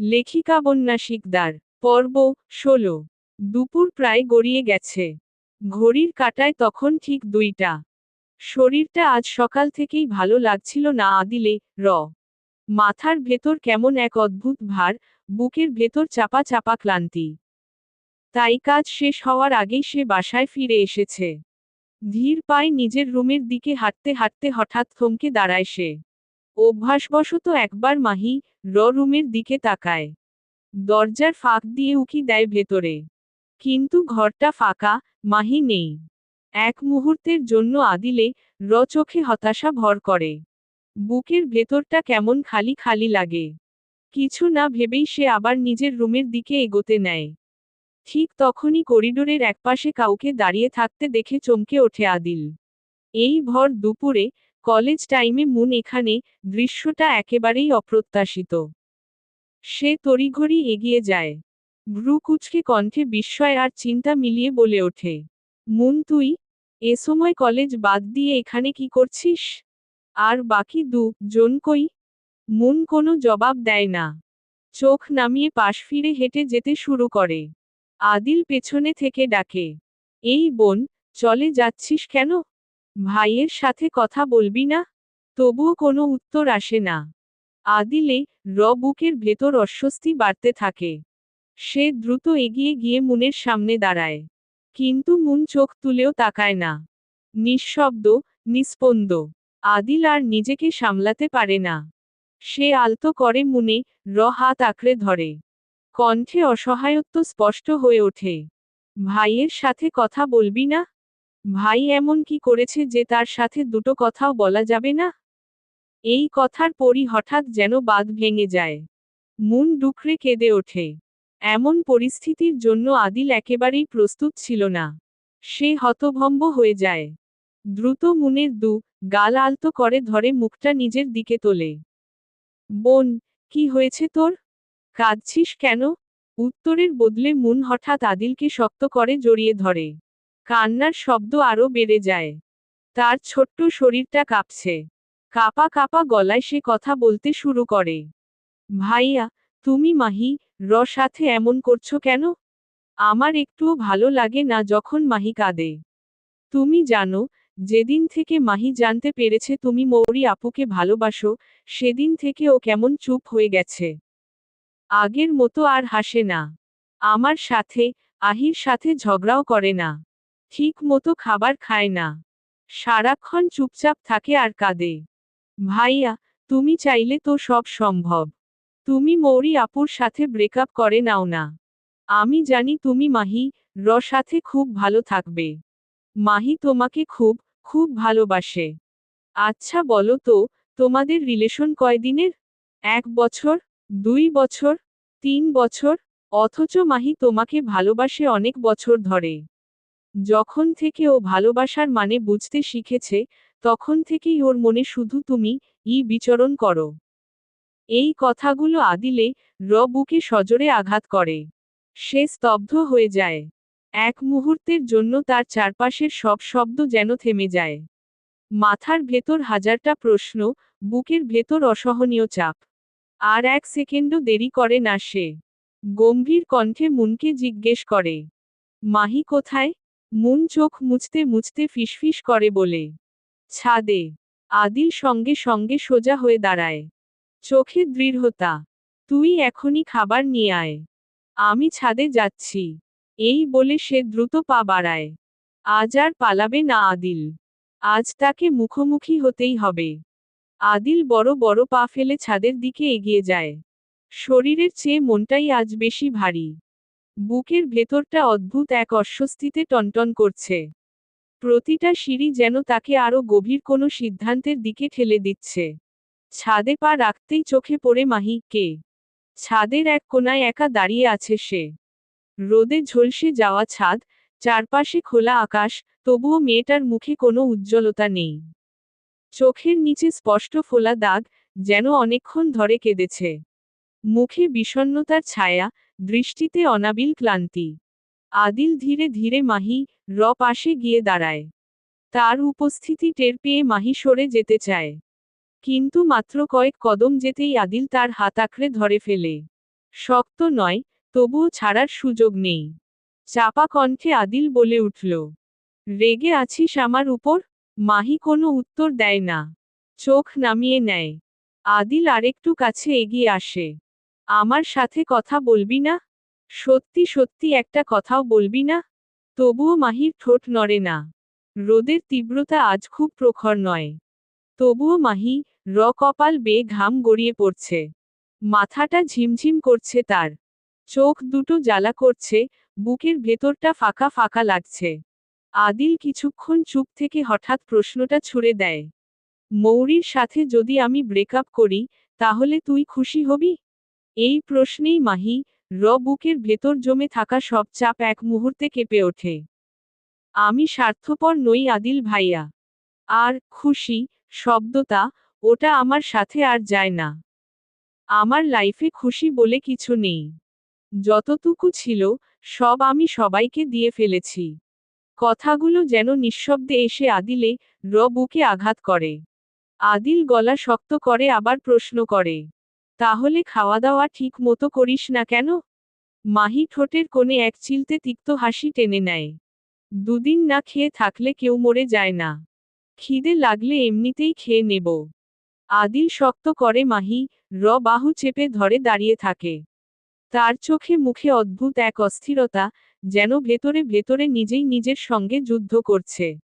লেখিকা বন্যা শিকদার, পর্ব ষোলো। দুপুর প্রায় গড়িয়ে গেছে। ঘড়ির কাটায় তখন ঠিক দুইটা। শরীরটা আজ সকাল থেকেই ভালো লাগছিল না আদিলে, র। মাথার ভেতর কেমন এক অদ্ভুত ভার, বুকের ভেতর চাপা চাপা ক্লান্তি। তাই কাজ শেষ হওয়ার আগেই সে বাসায় ফিরে এসেছে। ধীর পায়ে নিজের রুমের দিকে হাঁটতে হাঁটতে হঠাৎ থমকে দাঁড়ায় সে। অভ্যাসবশত একবার মাহি, র রুমের দিকে তাকায়। দরজার ফাঁক দিয়ে উকি দেয় ভেতরে। কিন্তু ঘরটা ফাঁকা, মাহি নেই। এক মুহূর্তের জন্য আদিলে, র চোখে হতাশা ভর করে। বুকের ভেতরটা কেমন খালি খালি লাগে। কিছু না ভেবেই সে আবার নিজের রুমের দিকে এগোতে নেয়। ঠিক তখনই করিডোরের একপাশে কাউকে দাঁড়িয়ে থাকতে দেখে চমকে ওঠে আদিল। এই ভর দুপুরে কলেজ টাইমে মুন এখানে দৃশ্যটা একেবারেই অপ্রত্যাশিত। সে তড়িঘড়ি এগিয়ে যায়। ভ্রু কুচকে কণ্ঠে বিস্ময় আর চিন্তা মিলিয়ে বলে ওঠে, মুন, তুই? এ সময় কলেজ বাদ দিয়ে এখানে কি করছিস? আর বাকি দু জন কই? মুন কোনো জবাব দেয় না। চোখ নামিয়ে পাশ ফিরে হেঁটে যেতে শুরু করে। আদিল পেছনে থেকে ডাকে, এই বোন, চলে যাচ্ছিস কেন? ভাইয়ের সাথে কথা বলবি না? তবুও কোনো উত্তর আসে না। আদিলে র বুকের ভেতর অস্বস্তি বাড়তে থাকে। সে দ্রুত এগিয়ে গিয়ে মুনের সামনে দাঁড়ায়। কিন্তু মুন চোখ তুলেও তাকায় না। নিঃশব্দ, নিস্পন্দ। আদিল আর নিজেকে সামলাতে পারে না। সে আলতো করে মুনে র হাত আঁকড়ে ধরে। কণ্ঠে অসহায়ত্ব স্পষ্ট হয়ে ওঠে। ভাইয়ের সাথে কথা বলবি না? ভাই এমন কি করেছে যে তার সাথে দুটো কথাও বলা যাবে না? এই কথার পরই হঠাৎ যেন বাঁধ ভেঙে যায়। মুন ডুকরে কেঁদে ওঠে। এমন পরিস্থিতির জন্য আদিল একেবারেই প্রস্তুত ছিল না। সে হতভম্ব হয়ে যায়। দ্রুত মুনের দু, গাল আলতো করে ধরে মুখটা নিজের দিকে তোলে। বোন, কি হয়েছে তোর? কাঁদছিস কেন? উত্তরের বদলে মুন হঠাৎ আদিলকে শক্ত করে জড়িয়ে ধরে। কান্নার শব্দ আরও বেড়ে যায়। তার ছোট্ট শরীরটা কাঁপছে। কাপা কাপা গলায় সে কথা বলতে শুরু করে। ভাইয়া, তুমি মাহি, র সাথে এমন করছ কেন? আমার একটুও ভালো লাগে না যখন মাহি কাঁদে। তুমি জানো, যেদিন থেকে মাহি জানতে পেরেছে তুমি মৌরি আপুকে ভালোবাসো, সেদিন থেকে ও কেমন চুপ হয়ে গেছে। আগের মতো আর হাসে না। আমার সাথে, আহির সাথে ঝগড়াও করে না। ঠিক মতো খাবার খায় না। সারাক্ষণ চুপচাপ থাকে আর কাঁদে। ভাইয়া, তুমি চাইলে তো সব সম্ভব। তুমি মৌরি আপুর সাথে ব্রেকআপ করে নাও না। আমি জানি তুমি মাহি, র সাথে খুব ভালো থাকবে। মাহি তোমাকে খুব খুব ভালোবাসে। আচ্ছা বলো তো, তোমাদের রিলেশন কয়দিনের? এক বছর, দুই বছর, তিন বছর? অথচ মাহি তোমাকে ভালোবাসে অনেক বছর ধরে। যখন থেকে ও ভালোবাসার মানে বুঝতে শিখেছে, তখন থেকেই ওর মনে শুধু তুমি, ই বিচরণ করো। এই কথাগুলো আদিলে র বুকে সজোরে আঘাত করে। সে স্তব্ধ হয়ে যায়। এক মুহূর্তের জন্য তার চারপাশের সব শব্দ যেন থেমে যায়। মাথার ভেতর হাজারটা প্রশ্ন, বুকের ভেতর অসহনীয় চাপ। আর এক সেকেন্ডও দেরি করে না সে। গম্ভীর কণ্ঠে মুনকে জিজ্ঞেস করে, মাহি কোথায়? মুন চোখ মুছতে মুছতে ফিসফিস করে বলে, ছাদে, আদিল সঙ্গে সঙ্গে সোজা হয়ে দাঁড়ায়। চোখে দৃঢ়তা। তুই এখনই খাবার নিয়ে আয়। আমি ছাদে যাচ্ছি। এই বলে সে দ্রুত পা বাড়ায়। আজ আর পালাবে না আদিল। আজ তাকে মুখোমুখি হতেই হবে। আদিল বড় বড় পা ফেলে ছাদের দিকে এগিয়ে যায়। শরীরের চেয়ে মনটাই আজ বেশি ভারী। বুকের ভেতরটা অদ্ভুত এক অস্বস্তিতে টনটন করছে। প্রতিটা সিঁড়ি যেন তাকে আরও গভীর কোনো সিদ্ধান্তের দিকে ঠেলে দিচ্ছে। ছাদে পা রাখতেই চোখে পড়ে মাহি, কে? ছাদের এক কোনায় একা দাঁড়িয়ে আছে সে। রোদে ঝলসে যাওয়া ছাদ, চারপাশে খোলা আকাশ, তবুও মেয়েটার মুখে কোনো উজ্জ্বলতা নেই। চোখের নিচে স্পষ্ট ফোলা দাগ যেন অনেকক্ষণ ধরে কেঁদেছে। মুখে বিষণ্নতার ছায়া, দৃষ্টিতে অনাবিল ক্লান্তি। আদিল ধীরে ধীরে মাহি, র পাশে গিয়ে দাঁড়ায়। তার উপস্থিতি টের পেয়ে মাহি সরে যেতে চায়। কিন্তু মাত্র কয়েক কদম যেতেই আদিল তার হাত আঁকড়ে ধরে ফেলে। শক্ত নয়, তবুও ছাড়ার সুযোগ নেই। চাপা কণ্ঠে আদিল বলে উঠল, রেগে আছিস আমার উপর? মাহি কোনো উত্তর দেয় না। চোখ নামিয়ে নেয়। আদিল আরেকটু কাছে এগিয়ে আসে। আমার সাথে কথা বলবি না? সত্যি সত্যি একটা কথাও বলবি না? তবুও মাহির ঠোঁট নড়ে না। রোদের তীব্রতা আজ খুব প্রখর নয়। তবুও মাহি, র কপাল বেয়ে ঘাম গড়িয়ে পড়ছে। মাথাটা ঝিমঝিম করছে তার। চোখ দুটো জ্বালা করছে, বুকের ভেতরটা ফাঁকা ফাঁকা লাগছে। আদিল কিছুক্ষণ চুপ থেকে হঠাৎ প্রশ্নটা ছুড়ে দেয়। মৌরির সাথে যদি আমি ব্রেকআপ করি, তাহলে তুই খুশি হবি? এই প্রশ্নেই মাহি র বুকের ভেতর জমে থাকা সব চাপ এক মুহূর্তে কেঁপে ওঠে। আমি স্বার্থপর নই আদিল ভাইয়া। আর খুশি শব্দটা ওটা আমার সাথে আর যায় না। আমার লাইফে খুশি বলে কিছু নেই। যতটুকু ছিল, সব আমি সবাইকে দিয়ে ফেলেছি। কথাগুলো যেন নিঃশব্দে এসে আদিলে র বুকে আঘাত করে। আদিল গলা শক্ত করে আবার প্রশ্ন করে। তাহলে খাওয়া দাওয়া ঠিক মতো করিস না কেন? মাহি ঠোঁটের কোণে এক চিলতে তিক্ত হাসি টেনে নেয়। দুদিন না খেয়ে থাকলে কেউ মরে যায় না। খিদে লাগলে এমনিতেই খেয়ে নেব। আদিল শক্ত করে মাহি, র বাহু চেপে ধরে দাঁড়িয়ে থাকে। তার চোখে মুখে অদ্ভুত এক অস্থিরতা, যেন ভেতরে ভেতরে নিজেই নিজের সঙ্গে যুদ্ধ করছে।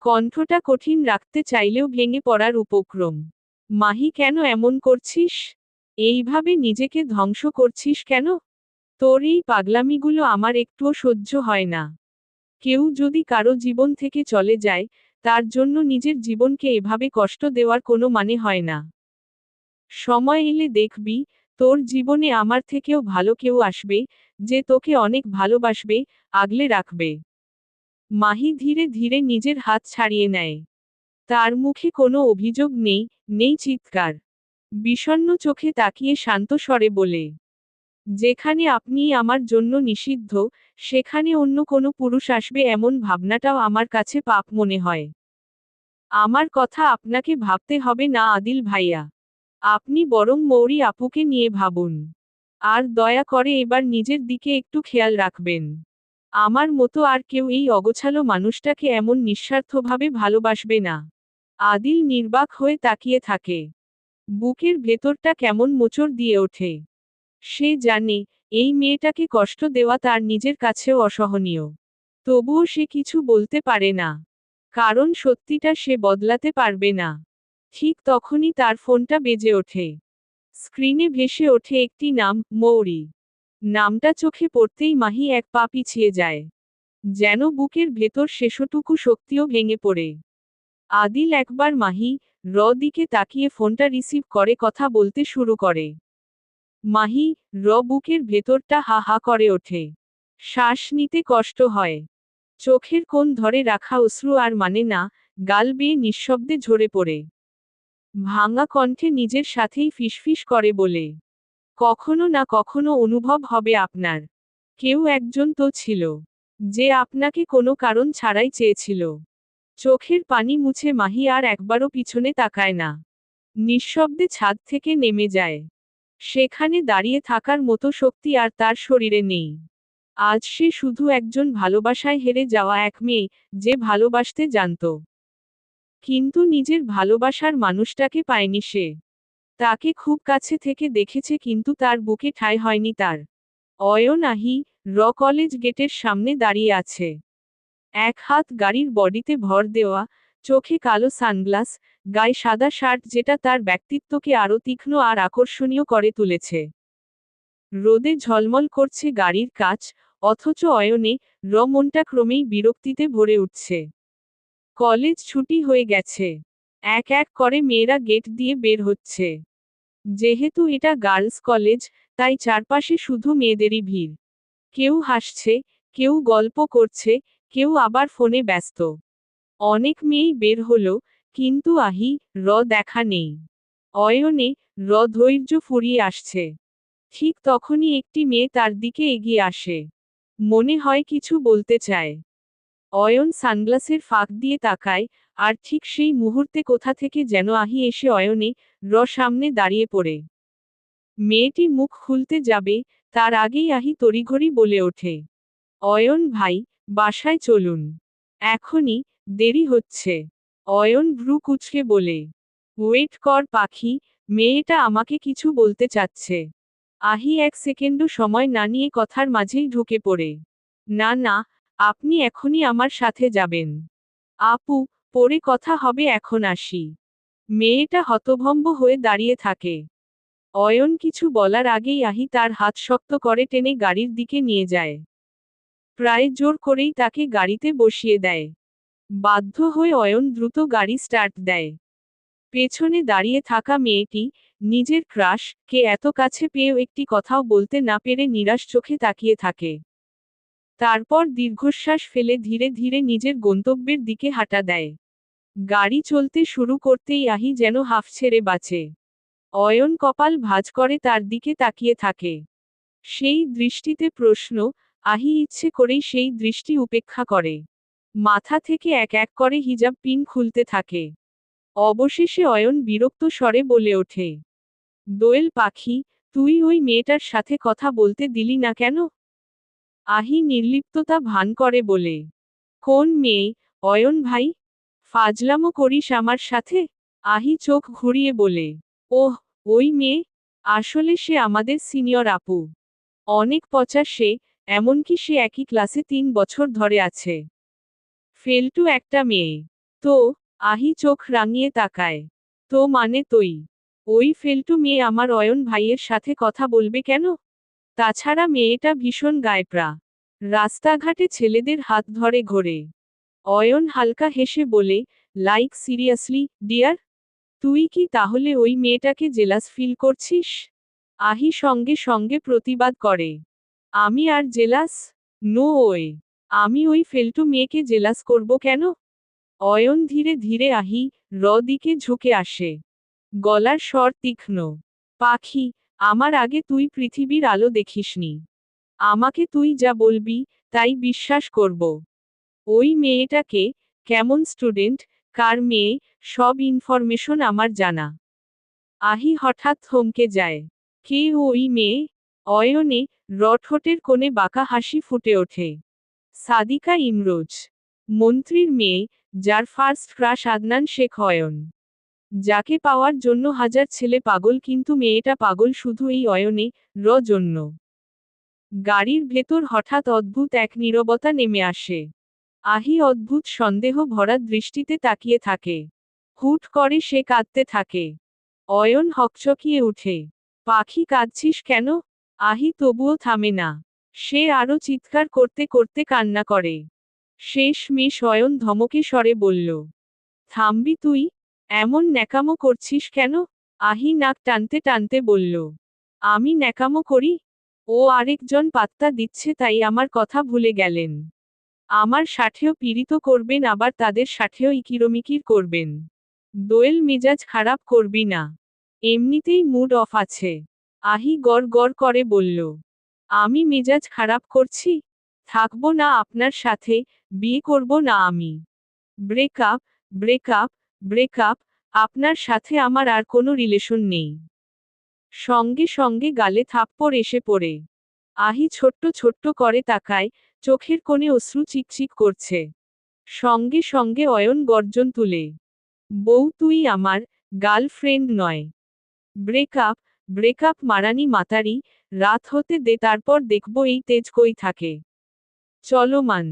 কণ্ঠটা কঠিন রাখতে চাইলেও ভেঙে পড়ার উপক্রম। মাহি, কেন এমন করছিস? এইভাবে নিজেকে ধ্বংস করছিস কেন? তোর এই পাগলামিগুলো আমার একটুও সহ্য হয় না। কেউ যদি কারও জীবন থেকে চলে যায়, তার জন্য নিজের জীবনকে এভাবে কষ্ট দেওয়ার কোনো মানে হয় না। সময় এলে দেখবি, তোর জীবনে আমার থেকেও ভালো কেউ আসবে, যে তোকে অনেক ভালোবাসবে, আগলে রাখবে। মাহি ধীরে ধীরে নিজের হাত ছাড়িয়ে নেয়। তার মুখে কোনো অভিযোগ নেই নেই চিৎকার। বিষণ্ন চোখে তাকিয়ে শান্ত স্বরে বলে, যেখানে আপনি আমার জন্য নিষিদ্ধ, সেখানে অন্য কোনো পুরুষ আসবে এমন ভাবনাটাও আমার কাছে পাপ মনে হয়। আমার কথা আপনাকে ভাবতে হবে না আদিল ভাইয়া। আপনি বরং মৌরি আপুকে নিয়ে ভাবুন। আর দয়া করে এবার নিজের দিকে একটু খেয়াল রাখবেন। আমার মতো আর কেউ এই অগোছালো মানুষটাকে এমন নিঃস্বার্থভাবে ভালোবাসবে না। আদিল নির্বাক হয়ে তাকিয়ে থাকে। বুকের ভেতরটা কেমন মোচড় দিয়ে ওঠে। সে জানে, এই মেয়েটাকে কষ্ট দেওয়া তার নিজের কাছেও অসহনীয়। তবুও সে কিছু বলতে পারে না। কারণ সত্যিটা সে বদলাতে পারবে না। ঠিক তখনই তার ফোনটা বেজে ওঠে। স্ক্রিনে ভেসে ওঠে একটি নাম, মৌরি। নামটা চোখে পড়তেই মাহি এক পা পিছিয়ে যায়। যেন বুকের ভেতর শেষটুকু শক্তিও ভেঙে পড়ে। আদিল একবার মাহি র দিকে তাকিয়ে ফোনটা রিসিভ করে কথা বলতে শুরু করে। মাহি র বুকের ভেতরটা হা হা করে ওঠে। শ্বাস নিতে কষ্ট হয়। চোখের কোণ ধরে রাখা অশ্রু আর মানে না, গাল বেয়ে নিঃশব্দে ঝরে পড়ে। ভাঙা কণ্ঠে নিজের সাথেই ফিসফিস করে বলে, কখনো না কখনো অনুভব হবে আপনার। কেউ একজন তো ছিল, যে আপনাকে কোনো কারণ ছাড়াই চেয়েছিল। চোখের পানি মুছে মাহি আর একবারও পিছনে তাকায় না। নিঃশব্দে ছাদ থেকে নেমে যায়। সেখানে দাঁড়িয়ে থাকার মতো শক্তি আর তার শরীরে নেই। আজ সে শুধু একজন ভালোবাসায় হেরে যাওয়া এক মেয়ে, যে ভালোবাসতে জানত। কিন্তু নিজের ভালোবাসার মানুষটাকে পায়নি সে। তাকে খুব কাছে থেকে দেখেছে কিন্তু তার বুকে ঠাঁই হয়নি তার। অয়নাহি র কলেজ গেটের সামনে দাঁড়িয়ে আছে। এক হাত গাড়ির বডিতে ভর দেওয়া, চোখে কালো সানগ্লাস, গায়ে সাদা শার্ট যেটা তার ব্যক্তিত্বকে আরও তীক্ষ্ণ আর আকর্ষণীয় করে তুলেছে। রোদে ঝলমল করছে গাড়ির কাচ, অথচ অয়নে র মনটা ক্রমেই বিরক্তিতে ভরে উঠছে। কলেজ ছুটি হয়ে গেছে। এক এক করে মেয়েরা গেট দিয়ে বের হচ্ছে। যেহেতু এটা গার্লস কলেজ, তাই চারপাশে শুধু মেয়েদেরই ভিড়। কেউ হাসছে, কেউ গল্প করছে কেউ আবার ফোনে ব্যস্ত। অনেক মেয়েই বের হলো, কিন্তু আহি, র দেখা নেই। অয়নে, র ধৈর্য ফুরিয়ে আসছে। ঠিক তখনই একটি মেয়ে তার দিকে এগিয়ে আসে। মনে হয় কিছু বলতে চায়। অয়ন সানগ্লাসের ফাঁক দিয়ে তাকায়, আর ঠিক সেই মুহূর্তে কোথা থেকে যেন আহি এসে অয়নে, র সামনে দাঁড়িয়ে পড়ে। মেয়েটি মুখ খুলতে যাবে, তার আগেই আহি তড়িঘড়ি বলে ওঠে। অয়ন ভাই, বাসায় চলুন। এখনই দেরি হচ্ছে। অয়ন ভ্রু কুচকে বলে, ওয়েট কর পাখি, মেয়েটা আমাকে কিছু বলতে চাচ্ছে। আহি এক সেকেন্ডও সময় না নিয়ে কথার মাঝেই ঢুকে পড়ে। না না, আপনি এখনই আমার সাথে যাবেন। আপু, পরে কথা হবে, এখন আসি। মেয়েটা হতভম্ব হয়ে দাঁড়িয়ে থাকে। অয়ন কিছু বলার আগেই আহি তার হাত শক্ত করে টেনে গাড়ির দিকে নিয়ে যায়। প্রায় জোর করেই তাকে গাড়িতে বসিয়ে দেয়। বাধ্য হয়ে অয়ন দ্রুত গাড়ি স্টার্ট দেয়। পেছনে দাঁড়িয়ে থাকা মেয়েটি, নিজের ক্রাশ, কে এত কাছে পেয়েও একটি কথাও বলতে না পেরে নিরাশ চোখে তাকিয়ে থাকে। তারপর দীর্ঘশ্বাস ফেলে ধীরে ধীরে নিজের গন্তব্যের দিকে হাঁটা দেয়। গাড়ি চলতে শুরু করতেই আহি যেন হাফ ছেড়ে বাঁচে। অয়ন কপাল ভাঁজ করে তার দিকে তাকিয়ে থাকে। সেই দৃষ্টিতে প্রশ্ন আহি ইচ্ছে করেই সেই দৃষ্টি উপেক্ষা করে। মাথা থেকে এক এক করে হিজাব পিন খুলতে থাকে। অবশেষে অয়ন বিরক্ত স্বরে বলে ওঠে, দোয়েল পাখি, তুই ওই মেয়েটার সাথে কথা বলতে দিলি না কেন? আহি নির্লিপ্ততা ভান করে বলে, কোন মেয়ে, অয়ন ভাই? ফাজলামো করিস আমার সাথে? আহি চোখ ঘুরিয়ে বলে, ওহ, ওই মেয়ে, আসলে সে আমাদের সিনিয়র আপু। অনেক পচা সে এমনকি সে একই ক্লাসে তিন বছর ধরে আছে। ফেলটু একটা মেয়ে। তো, আহি চোখ রাঙিয়ে তাকায়। তো মানে তুই? ওই ফেলটু মেয়ে আমার অয়ন ভাইয়ের সাথে কথা বলবে কেন? তাছাড়া মেয়েটা ভীষণ গায়প্রা রাস্তাঘাটে ছেলেদের হাত ধরে ঘোরে। অয়ন হালকা হেসে বলে, লাইক, সিরিয়াসলি, ডিয়ার? তুই কি তাহলে ওই মেয়েটাকে জেলাস ফিল করছিস? আহি সঙ্গে সঙ্গে প্রতিবাদ করে। আমি আর জেলাস? নো ওয়ে আমি ওই ফেলটু মেয়েকে জেলাস করব কেন? অয়ন ধীরে ধীরে আহি র দিকে ঝুঁকে আসে। গলার স্বর তীক্ষ্ণ। পাখি, আমার আগে তুই পৃথিবীর আলো দেখিসনি। আমাকে তুই যা বলবি, তাই বিশ্বাস করব। ওই মেয়েটাকে কেমন স্টুডেন্ট, কার মেয়ে, সব ইনফরমেশন আমার জানা। আহি হঠাৎ থমকে যায়। কে ওই মেয়ে? অয়নে রটহটের কোণে বাঁকা হাসি ফুটে ওঠে। সাদিকা ইমরোজ, মন্ত্রীর মেয়ে, যার ফার্স্ট ক্রাশ আদনান শেখ অয়ন। যাকে পাওয়ার জন্য হাজার ছেলে পাগল, কিন্তু মেয়েটা পাগল শুধু এই অয়নে, র জন্য। গাড়ির ভেতর হঠাৎ অদ্ভুত এক নীরবতা নেমে আসে। আহি অদ্ভুত সন্দেহ ভরা দৃষ্টিতে তাকিয়ে থাকে। হুট করে সে কাঁদতে থাকে। অয়ন হকচকিয়ে উঠে, পাখি কাঁদছিস কেন? আহি তবুও থামে না। সে আরও চিৎকার করতে করতে কান্না করে। শেষ মেষ অয়ন ধমকে স্বরে বলল, থামবি তুই? এমন ন্যাকামো করছিস কেন? আহি নাক টানতে টানতে বলল, আমি ন্যাকামো করি? ও আরেকজন পাত্তা দিচ্ছে তাই আমার কথা ভুলে গেলেন। আমার সাথেও পীড়িত করবেন, আবার তাদের সাথেও ইকিরমিকির করবেন। দোয়েল মেজাজ খারাপ করবি না। এমনিতেই মুড অফ আছে। আহি গড় গড় করে বলল, আমি মেজাজ খারাপ করছি? থাকব না আপনার সাথে, বিয়ে করব না আমি। ব্রেকআপ ব্রেকআপ ব্রেকআপ আপনার সাথে আমার আর কোনো রিলেশন নেই সঙ্গে সঙ্গে গালে থাপ্পড় এসে পড়ে। আহি ছোট্ট ছোট্ট করে তাকায়, চোখের কোণে অশ্রু চিকচিক করছে। সঙ্গে সঙ্গে অয়ন গর্জন তুলে, বউ তুই আমার গার্লফ্রেন্ড নয়। ব্রেকআপ ব্রেকআপ মারানি মাতারি রাত হতে দে তারপর দেখব এই তেজ কই থাকে। চলমান।